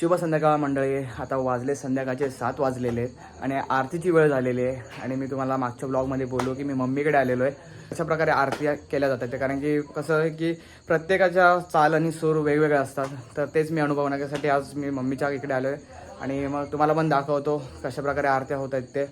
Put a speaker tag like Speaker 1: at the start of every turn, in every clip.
Speaker 1: शुभ संध्याकाळ मंडळी. आता वाजले संध्याकाळचे सात वाजलेले आहेत आणि आरतीची वेळ झालेली आहे. आणि मी तुम्हाला मागच्या ब्लॉगमध्ये बोललो की मी मम्मीकडे आलेलो आहे. अशा प्रकारे आरती केल्या जातात. ते कारण की कसं आहे की प्रत्येकाच्या चाल आणि सूर वेगवेगळे असतात. तर तेच मी अनुभवण्यासाठी आज मी मम्मीच्या इकडे आलो आहे आणि मग तुम्हाला पण दाखवतो कशा प्रकारे आरत्या होत आहेत ते.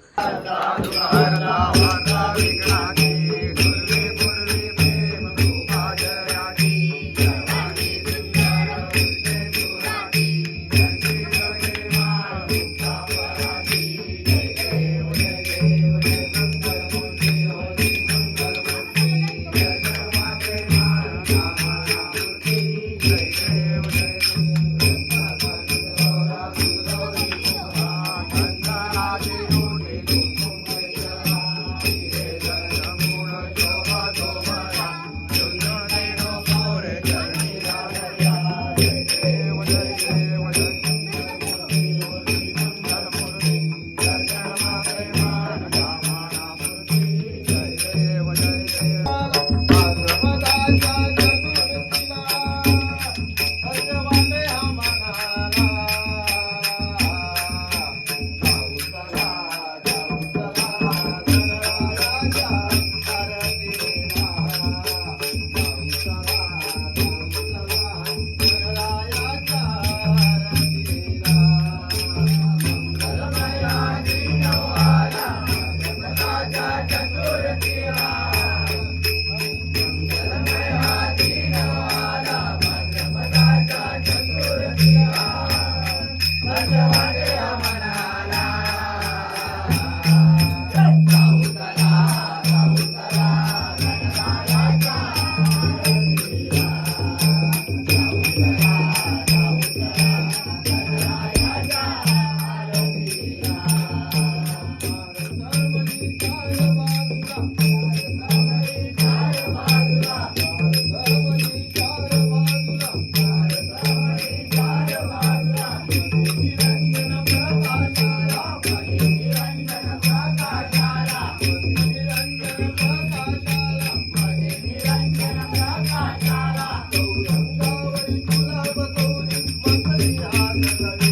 Speaker 1: Thank you.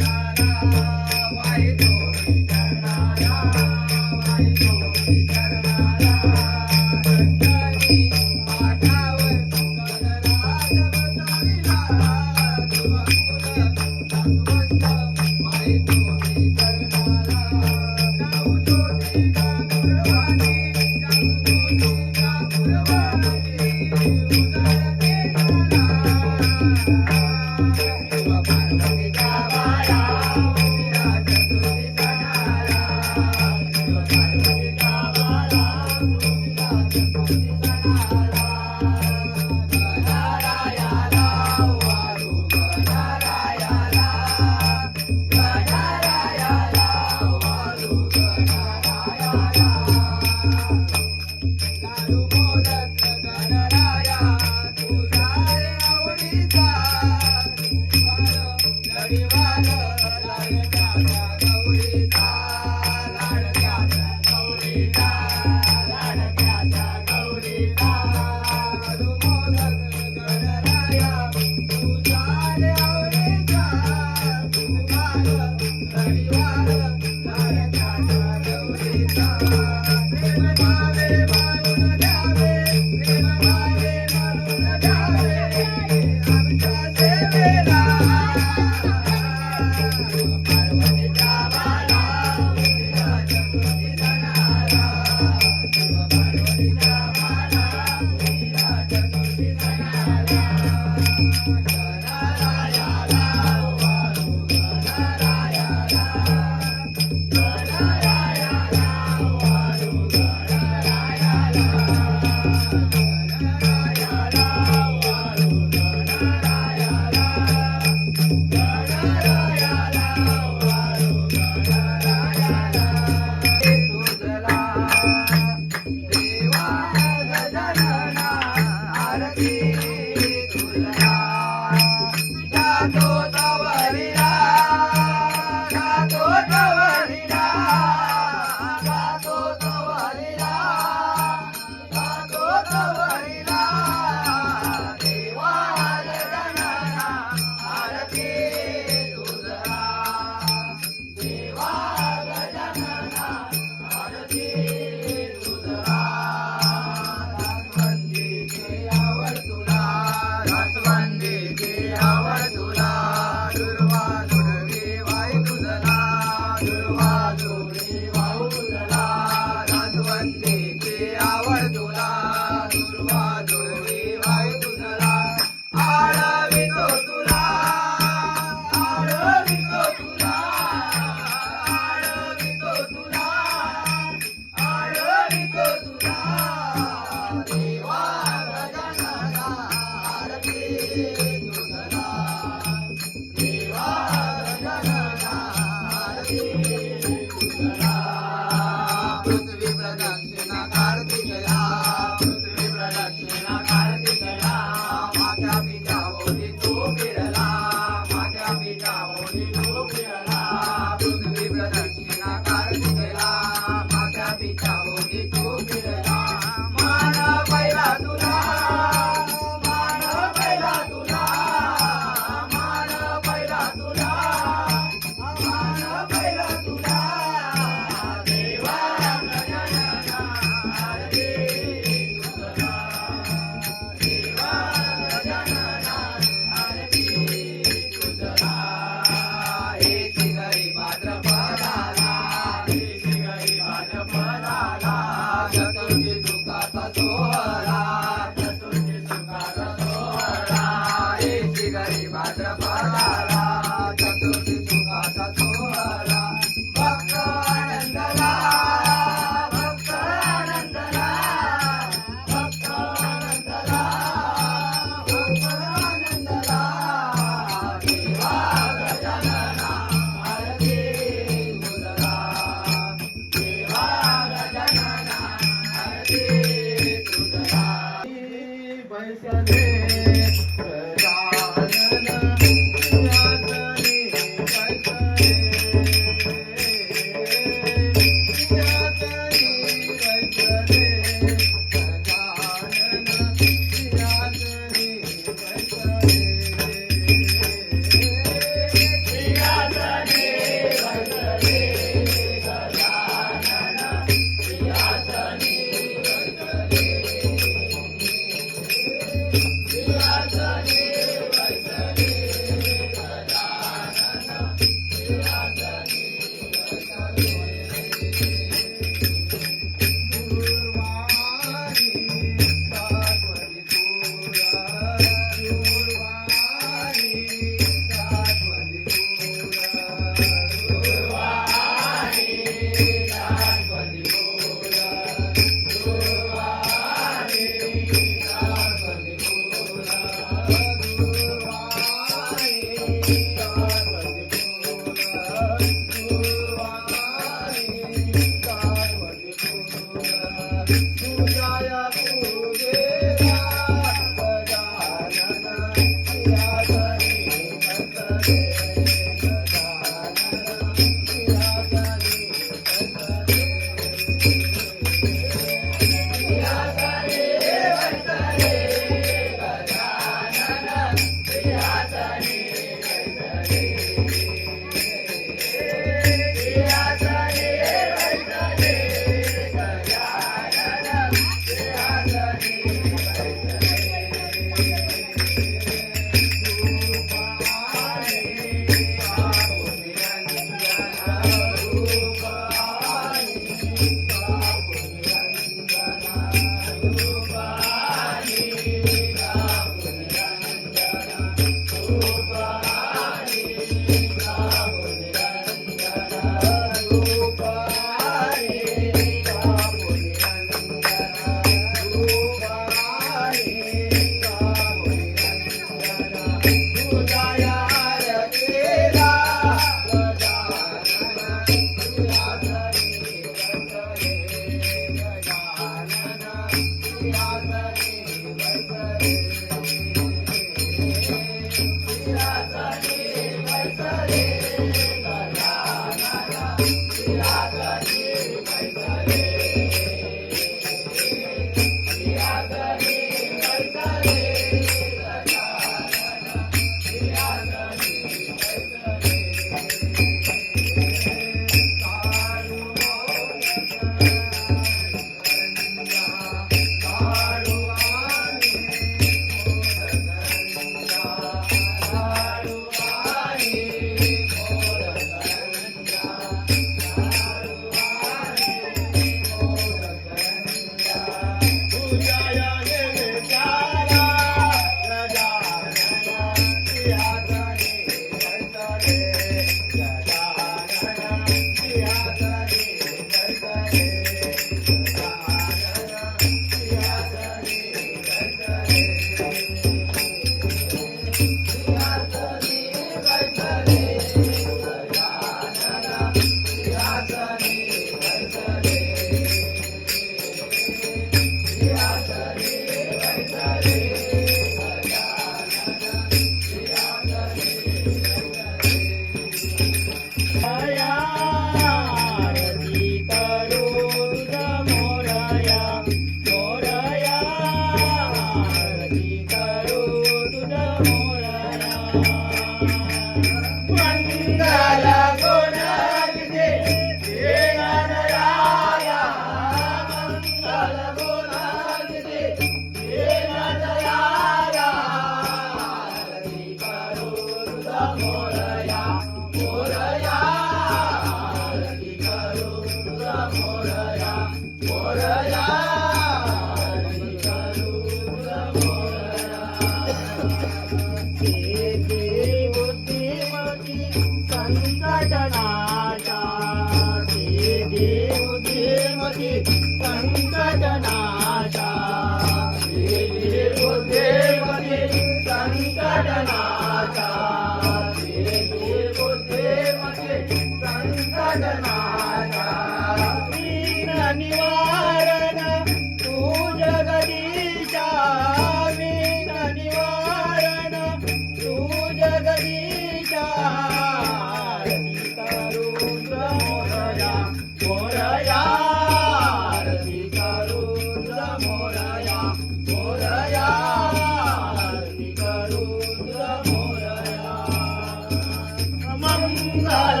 Speaker 1: ಪಿಂಗಾಲ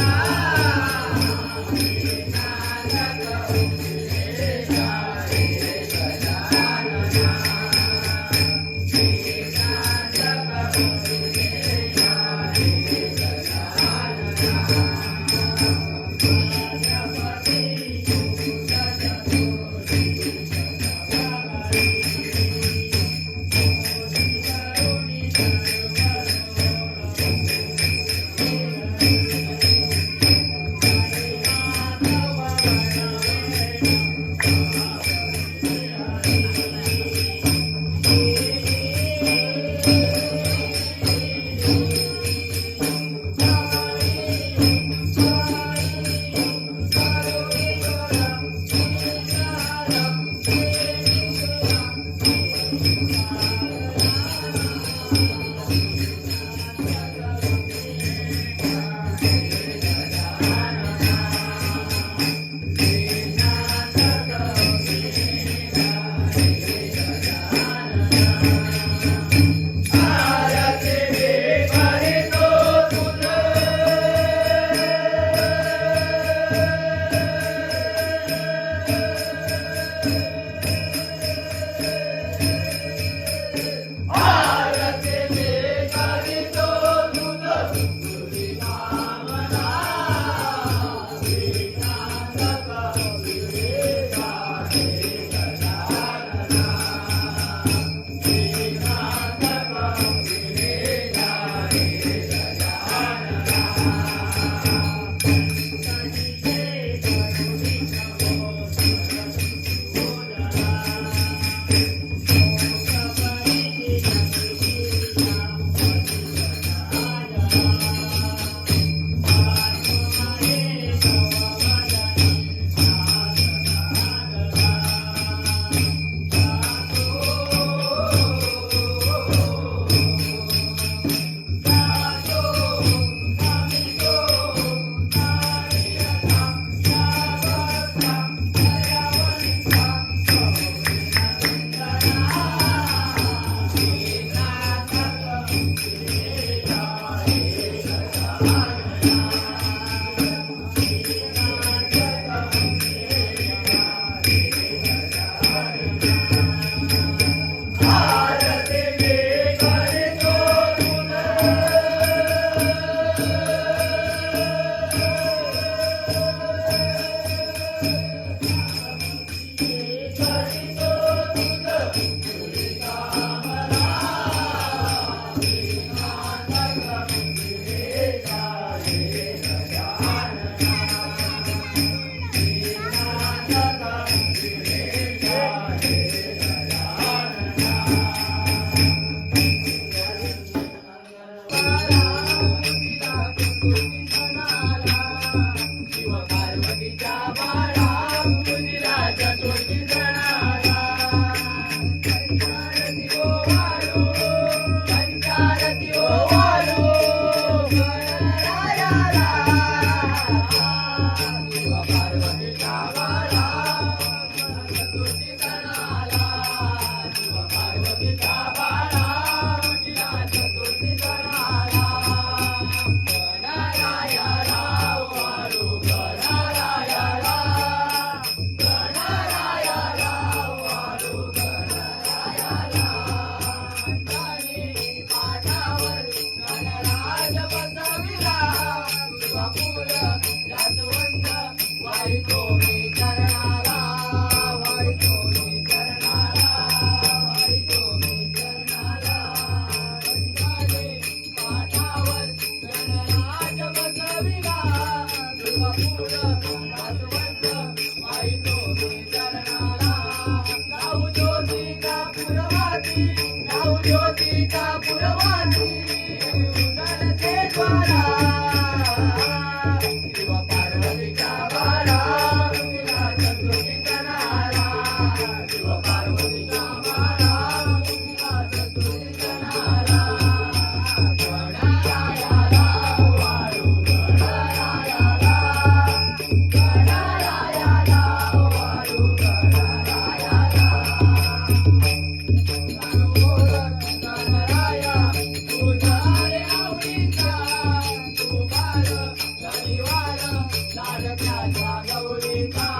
Speaker 1: Thank you. कालका
Speaker 2: गौरी का